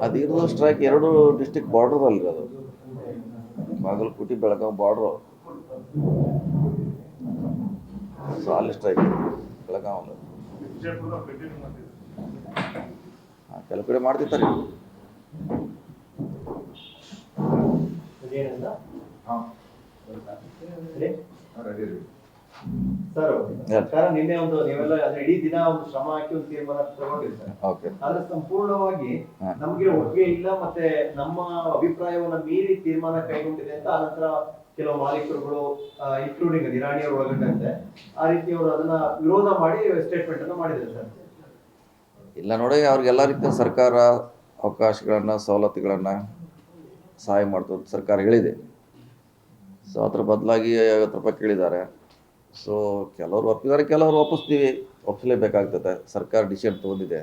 ಅದಿರೋದು strike ಎರಡು district ಬಾರ್ಡ್ರದಲ್ಲಿ ಅದು. ಬಾಗಲಕೋಟೆ ಬೆಳಗಾವಿ ಬಾರ್ಡ್ರು ಸೊ ಅಲ್ಲಿ ಸ್ಟ್ರೈಕ್ ಬೆಳಗಾವಲ್ಲಿ ಹಾಂ ಕೆಲವು ಕಡೆ ಮಾಡ್ತಿರ್ತಾರೆ? ಹಾಂ. ಸರಿ? ಸರ್ ನಿನ್ನೆ ಒಂದು ನೀವೆಲ್ಲ ಅಂದ್ರೆ ಇಡೀ ದಿನ ಒಂದು ಶ್ರಮ ಹಾಕಿ ಒಂದು ತೀರ್ಮಾನ ತಗೊಂಡಿರಿ ಸರ್ ಆದ್ರೆ ಸಂಪೂರ್ಣವಾಗಿ. ನಮ್ಗೆ ಒಪ್ಪಿಗೆ ಇಲ್ಲ ಮತ್ತೆ ನಮ್ಮ ಅಭಿಪ್ರಾಯವನ್ನ ಮೀರಿ ತೀರ್ಮಾನ ಕೈಗೊಂಡಿದೆ ಅಂತ ಆನಂತರ ಕೆಲವು ಮಾಲೀಕರುಗಳು ಇನ್ಕ್ಲೂಡಿಂಗ್ ನಿರಾಣಿಯವರು ಒಳಗೊಂಡಂತೆ ಆ ರೀತಿ ಅವರು ಅದನ್ನ ವಿರೋಧ ಮಾಡಿ ಸ್ಟೇಟ್ಮೆಂಟ್ ಅನ್ನು ಮಾಡಿದ್ದಾರೆ ಸರ್ ಇಲ್ಲ ನೋಡಿ ಅವ್ರಿಗೆಲ್ಲ ರೀತಿಯ ಸರ್ಕಾರ ಅವಕಾಶಗಳನ್ನು ಸವಲತ್ತುಗಳನ್ನ ಸಹಾಯ ಮಾಡ್ತದೆ ಸರ್ಕಾರ ಹೇಳಿದೆ. ಸೊ ಅದ್ರ ಬದಲಾಗಿ ಐವತ್ತು ರೂಪಾಯಿ ಕೇಳಿದ್ದಾರೆ. ಸೊ ಕೆಲವರು ಒಪ್ಪಿದ್ದಾರೆ, ಕೆಲವರು ಒಪ್ಪಿಸ್ತೀವಿ. ಒಪ್ಪಿಸಲೇಬೇಕಾಗ್ತದೆ. ಸರ್ಕಾರ ಡಿಸಿಷನ್ ತೊಗೊಂಡಿದೆ.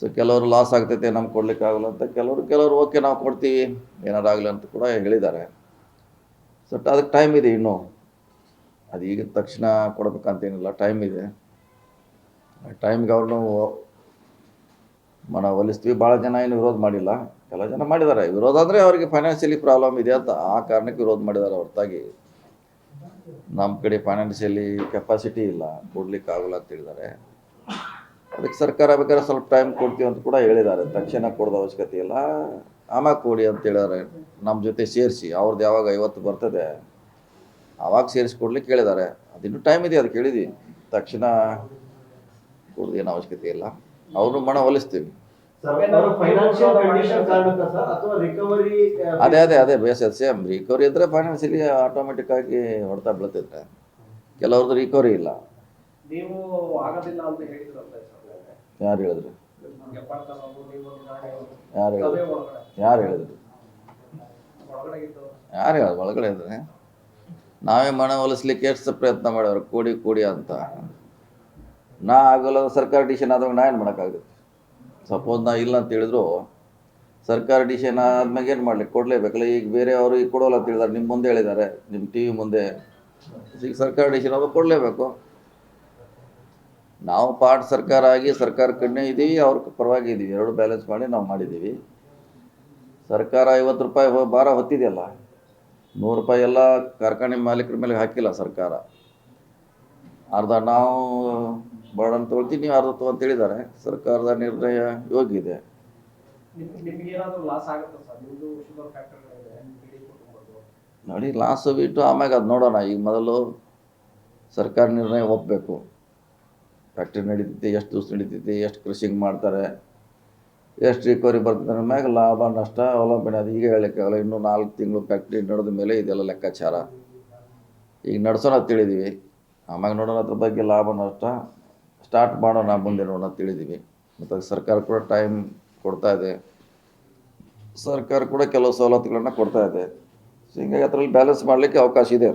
ಸೊ ಕೆಲವರು ಲಾಸ್ ಆಗ್ತೈತೆ, ನಮ್ಗೆ ಕೊಡಲಿಕ್ಕಾಗಲ್ಲ ಅಂತ ಕೆಲವರು ಕೆಲವರು ಓಕೆ ನಾವು ಕೊಡ್ತೀವಿ. ಏನಾರು ಆಗಲಿ ಅಂತ ಕೂಡ ಹೇಳಿದ್ದಾರೆ. ಸೊ ಅದಕ್ಕೆ ಟೈಮ್ ಇದೆ ಇನ್ನೂ. ಅದು ಈಗ ತಕ್ಷಣ ಕೊಡಬೇಕಂತೇನಿಲ್ಲ. ಟೈಮ್ ಇದೆ. ಟೈಮ್ಗೆ ಅವ್ರನ್ನು ಮನ ಒಲಿಸ್ತೀವಿ. ಭಾಳ ಜನ ಏನು ವಿರೋಧ ಮಾಡಿಲ್ಲ. ಕೆಲವು ಜನ ಮಾಡಿದ್ದಾರೆ. ವಿರೋಧ ಅಂದರೆ ಅವರಿಗೆ ಫೈನಾನ್ಷಿಯಲಿ ಪ್ರಾಬ್ಲಮ್ ಇದೆ ಅಂತ ಆ ಕಾರಣಕ್ಕೆ ವಿರೋಧ ಮಾಡಿದ್ದಾರೆ ಹೊರತಾಗಿ. ನಮ್ಮ ಕಡೆ ಫೈನಾನ್ಷಿಯಲಿ ಕೆಪಾಸಿಟಿ ಇಲ್ಲ. ಕೊಡ್ಲಿಕ್ಕೆ ಆಗಲ್ಲ ಅಂತ ಹೇಳಿದ್ದಾರೆ. ಅದಕ್ಕೆ ಸರ್ಕಾರ ಬೇಕಾದ್ರೆ ಸ್ವಲ್ಪ ಟೈಮ್ ಕೊಡ್ತೀವಿ ಅಂತ ಕೂಡ ಹೇಳಿದ್ದಾರೆ. ತಕ್ಷಣ ಕೊಡೋದು ಅವಶ್ಯಕತೆ ಇಲ್ಲ. ಆಮ್ಯಾಗ ಕೊಡಿ ಅಂತ ಹೇಳಿದ್ದಾರೆ. ನಮ್ಮ ಜೊತೆ ಸೇರಿಸಿ. ಅವ್ರದ್ದು ಯಾವಾಗ ಐವತ್ತು ಬರ್ತದೆ ಆವಾಗ ಸೇರಿಸಿ ಕೊಡ್ಲಿಕ್ಕೆ ಹೇಳಿದ್ದಾರೆ. ಅದಿನ್ನೂ ಟೈಮ್ ಇದೆ, ಅದಕ್ಕೆ ಹೇಳಿದ್ವಿ ತಕ್ಷಣ ಕೊಡೋದೇನು ಅವಶ್ಯಕತೆ ಇಲ್ಲ. ಅವ್ರನ್ನೂ ಮನ ಒಲಿಸ್ತೀವಿ ಫೈನಾನ್ಷಿಯಲ್ ಕಂಡೀಷನ್ ಕಾರಣಕ್ಕ ಸರ್ ಅಥವಾ ರಿಕವರಿ ಅದೇ ಅದೇ ಅದೇ ಬೇಸ್ ಸೇಮ್ ರಿಕವರಿ ಇದ್ರೆ ಫೈನಾನ್ಷಿಯಲಿ ಆಟೋಮೆಟಿಕ್ ಆಗಿ ಹೊಡ್ತಾ ಬೀಳ್ತಿದ್ರೆ ಕೆಲವ್ರದ್ದು ರಿಕವರಿ ಇಲ್ಲ. ನೀವು ಆಗೋದಿಲ್ಲ ಅಂತ ಹೇಳಿದ್ರಲ್ಲ ಸರ್ ಯಾರು ಹೇಳಿದ್ರು? ಯಾರು ಹೇಳಿದ್ರು? ಯಾರು ಹೇಳಿದ್ರು? ಯಾರು ಹೇಳ ಒಳಗಡೆ ಇದ್ರೆ ನಾವೇ ಮನ ಒಲಿಸ್ಲಿಕ್ಕೆ ಎಷ್ಟು ಪ್ರಯತ್ನ ಮಾಡೋರು ಕೂಡಿ ಕೂಡಿ ಅಂತ. ನಾ ಆಗಲ್ಲ ಸರ್ಕಾರ ಡಿಸಿಷನ್ ಆದಾಗ ನಾ ಏನು ಮಾಡೋಕ್ಕಾಗುತ್ತೆ? ಸಪೋಸ್ ನಾ ಇಲ್ಲ ಅಂತ ಹೇಳಿದ್ರು, ಸರ್ಕಾರ ಡಿಸಿಷನ್ ಆದ್ಮೇಲೆ ಏನು ಮಾಡ್ಲಿಕ್ಕೆ ಕೊಡಲೇಬೇಕಲ್ಲ, ಈಗ ಬೇರೆ ಅವರು ಈಗ ಕೊಡೋಲ್ಲ ಅಂತ ಹೇಳಿದಾರೆ ನಿಮ್ಮ ಮುಂದೆ ಹೇಳಿದ್ದಾರೆ ನಿಮ್ಮ ಟಿ ವಿ ಮುಂದೆ. ಈಗ ಸರ್ಕಾರ ಡಿಸಿಷನ್ ಅವರು ಕೊಡಲೇಬೇಕು. ನಾವು ಪಾರ್ಟ್ ಸರ್ಕಾರ ಆಗಿ ಸರ್ಕಾರ ಕಣ್ಣೇ ಇದ್ದೀವಿ ಅವ್ರ ಪರವಾಗಿ ಇದ್ದೀವಿ ಎರಡು ಬ್ಯಾಲೆನ್ಸ್ ಮಾಡಿ ನಾವು ಮಾಡಿದ್ದೀವಿ ಸರ್ಕಾರ ಐವತ್ತು ರೂಪಾಯಿ ಭಾರ ಹೊತ್ತಿದೆಯಲ್ಲ, ನೂರು ರೂಪಾಯಿ ಎಲ್ಲ ಕಾರ್ಖಾನೆ ಮಾಲೀಕರ ಮೇಲೆ ಹಾಕಿಲ್ಲ ಸರ್ಕಾರ. ಅರ್ಧ ನಾವು ಬರ್ಡನ್ ತೊಗೊಳ್ತೀನಿ ನೀವು ಅರ್ಧ ತಗೋ ಅಂತ ಹೇಳಿದ್ದಾರೆ ಸರ್ಕಾರದ ನಿರ್ಣಯ ಯೋಗ್ಯ ಇದೆ. ನೋಡಿ ಲಾಸು ಬಿಟ್ಟು ಆಮ್ಯಾಗ ಅದು ನೋಡೋಣ. ಈಗ ಮೊದಲು ಸರ್ಕಾರ ನಿರ್ಣಯ ಒಪ್ಪಬೇಕು ಫ್ಯಾಕ್ಟ್ರಿ ನಡೀತೈತಿ ಎಷ್ಟು ದಿವಸ ನಡೀತೈತಿ ಎಷ್ಟು ಕೃಷಿಗೆ ಮಾಡ್ತಾರೆ ಎಷ್ಟು ರಿಕವರಿ ಬರ್ತದೆ ಮ್ಯಾಗ ಲಾಭ ನಷ್ಟ ಅವಲಂಬನೆ ಅದು ಈಗ ಹೇಳೋಕ್ಕಾಗಲ್ಲ. ಇನ್ನೂ ನಾಲ್ಕು ತಿಂಗಳು ಫ್ಯಾಕ್ಟ್ರಿ ನಡೆದ ಮೇಲೆ ಇದೆಲ್ಲ ಲೆಕ್ಕಾಚಾರ. ಈಗ ನಡೆಸೋಣ ತಿಳಿದೀವಿ ಆಮ್ಯಾಗ ನೋಡೋಣ ಅದ್ರ ಬಗ್ಗೆ ಲಾಭ ನಷ್ಟ. ಸ್ಟಾರ್ಟ್ ಮಾಡೋಣ ಮುಂದೆ ನೋಡೋಣ ತಿಳಿದೀವಿ ಮತ್ತು ಸರ್ಕಾರ ಕೂಡ ಟೈಮ್ ಕೊಡ್ತಾ ಇದೆ. ಸರ್ಕಾರ ಕೂಡ ಕೆಲವು ಸವಲತ್ತುಗಳನ್ನ ಕೊಡ್ತಾ ಇದೆ. ಸೊ ಹಿಂಗಾಗಿ ಅದರಲ್ಲಿ ಬ್ಯಾಲೆನ್ಸ್ ಮಾಡಲಿಕ್ಕೆ ಅವಕಾಶ ಇದೆ.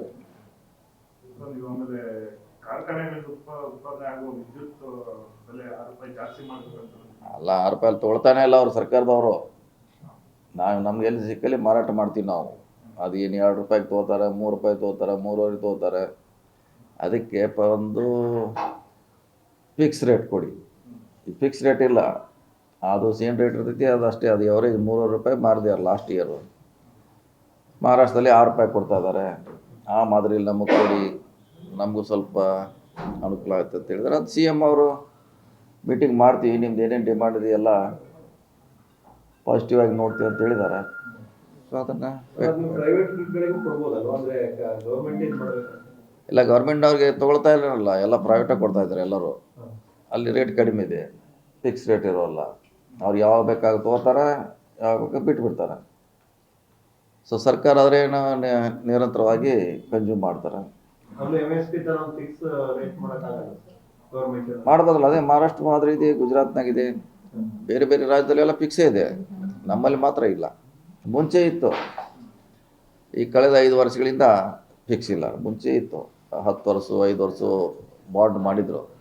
ಅಲ್ಲ ಆರು ರೂಪಾಯಿ ತೊಗೊಳ್ತಾನೆ ಇಲ್ಲ ಅವರು ಸರ್ಕಾರದವರು. ನಾವು ನಮ್ಗೆ ಎಲ್ಲಿ ಸಿಕ್ಕಲ್ಲಿ ಮಾರಾಟ ಮಾಡ್ತೀವಿ ನಾವು. ಅದು ಏನು ಎರಡು ರೂಪಾಯಿಗೆ ತೊಗೋತಾರೆ ಮೂರು ರೂಪಾಯಿ ತೊಗೋತಾರೆ ಮೂರುವರೆ ತೊಗೋತಾರೆ. ಅದಕ್ಕೆ ಒಂದು ಫಿಕ್ಸ್ ರೇಟ್ ಕೊಡಿ. ಈ ಫಿಕ್ಸ್ ರೇಟ್ ಇಲ್ಲ. ಅದು ಸೇಮ್ ರೇಟ್ ಇರ್ತೈತಿ ಅದು ಅಷ್ಟೇ ಅದು ಎವರೇಜ್ ಮೂರುವರೆ ರೂಪಾಯಿ ಮಾರಿದ್ಯಾರ ಲಾಸ್ಟ್ ಇಯರು ಮಹಾರಾಷ್ಟ್ರದಲ್ಲಿ ಆರು ರೂಪಾಯಿ ಕೊಡ್ತಾ ಇದ್ದಾರೆ ಆ ಮಾದರಿಯಲ್ಲಿ ನಮಗೆ ಕೊಡಿ. ನಮಗೂ ಸ್ವಲ್ಪ ಅನುಕೂಲ ಆಗುತ್ತೆ ಅಂತ ಹೇಳಿದ್ರೆ. ಅದು ಸಿ ಎಂ ಅವರು ಮೀಟಿಂಗ್ ಮಾಡ್ತೀವಿ ನಿಮ್ದು ಏನೇನು ಡಿಮ್ಯಾಂಡ್ ಇದೆಯಲ್ಲ ಪಾಸಿಟಿವ್ ಆಗಿ ನೋಡ್ತೀವಿ ಅಂತ ಹೇಳಿದ್ದಾರೆ ಸೊ ಅದನ್ನು ಇಲ್ಲ ಪ್ರೈವೇಟ್ ಅವ್ರಿಗೆ ತೊಗೊಳ್ತಾ ಇಲ್ಲರಲ್ಲ ಎಲ್ಲ ಪ್ರೈವೇಟಾಗಿ ಕೊಡ್ತಾ ಇದ್ದಾರೆ ಎಲ್ಲರೂ. ಅಲ್ಲಿ ರೇಟ್ ಕಡಿಮೆ ಇದೆ ಫಿಕ್ಸ್ ರೇಟ್ ಇರೋಲ್ಲ. ಅವ್ರು ಯಾವಾಗ ಬೇಕಾಗ ತೊಗೋತಾರೆ ಯಾವಾಗ ಬೇಕಾಗ ಬಿಟ್ಬಿಡ್ತಾರೆ ಸೊ ಸರ್ಕಾರ ಆದರೆ ಏನು ನಿರಂತರವಾಗಿ ಕನ್ಸ್ಯೂಮ್ ಮಾಡ್ತಾರೆ. ಮಾಡ್ಬೋದಲ್ಲ ಅದೇ ಮಹಾರಾಷ್ಟ್ರ ಮಾದರಿ ಇದೆ ಗುಜರಾತ್ನಾಗಿದೆ. ಬೇರೆ ಬೇರೆ ರಾಜ್ಯದಲ್ಲಿ ಎಲ್ಲ ಫಿಕ್ಸೇ ಇದೆ. ನಮ್ಮಲ್ಲಿ ಮಾತ್ರ ಇಲ್ಲ. ಮುಂಚೆ ಇತ್ತು. ಈ ಕಳೆದ ಐದು ವರ್ಷಗಳಿಂದ ಫಿಕ್ಸ್ ಇಲ್ಲ. ಮುಂಚೆ ಇತ್ತು. ಹತ್ತು ವರ್ಷ ಐದು ವರ್ಷ ಬಾಂಡ್ ಮಾಡಿದರು.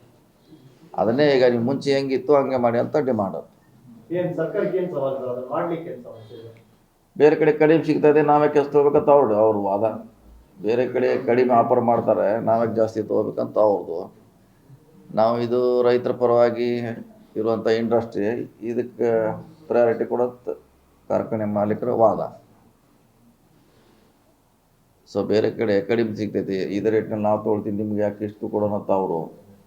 ಅದನ್ನೇ ಈಗ ನೀವು ಮುಂಚೆ ಹೆಂಗಿತ್ತು ಹಂಗೆ ಮಾಡಿ ಅಂತ ಡಿಮಾಂಡ್ ಅದು. ಬೇರೆ ಕಡೆ ಕಡಿಮೆ ಸಿಗ್ತದೆ ನಾವೇ ಕೆಲಸ ತೊಗೋಬೇಕಂತ ಅವ್ರದ್ದು ಅವ್ರ ವಾದ ಬೇರೆ ಕಡೆ ಕಡಿಮೆ ಆಫರ್ ಮಾಡ್ತಾರೆ ನಾವೇ ಜಾಸ್ತಿ ತೊಗೋಬೇಕಂತ ಅವ್ರದ್ದು. ನಾವು ಇದು ರೈತರ ಪರವಾಗಿ ಇರುವಂಥ ಇಂಡಸ್ಟ್ರಿ ಇದಕ್ಕೆ ಪ್ರಯಾರಿಟಿ ಕೊಡೋದು ಕಾರ್ಖಾನೆ ಮಾಲೀಕರ ವಾದ. ಸೊ ಬೇರೆ ಕಡೆ ಕಡಿಮೆ ಸಿಗ್ತೈತಿ ಇದೇ ರೇಟ್ನಲ್ಲಿ ನಾವು ತೊಗೊಳ್ತೀನಿ ನಿಮ್ಗೆ ಯಾಕೆ ಇಷ್ಟು ಕೊಡೋಣ ಅಂತ ಅವರು.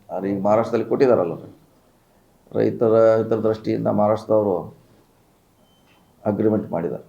ಆದ್ರೆ ಈಗ ಮಹಾರಾಷ್ಟ್ರದಲ್ಲಿ ಕೊಟ್ಟಿದ್ದಾರಲ್ಲ ರೈತರ ಹಿತದೃಷ್ಟಿಯಿಂದ ಮಹಾರಾಷ್ಟ್ರದವರು ಅಗ್ರಿಮೆಂಟ್ ಮಾಡಿದ್ದಾರೆ.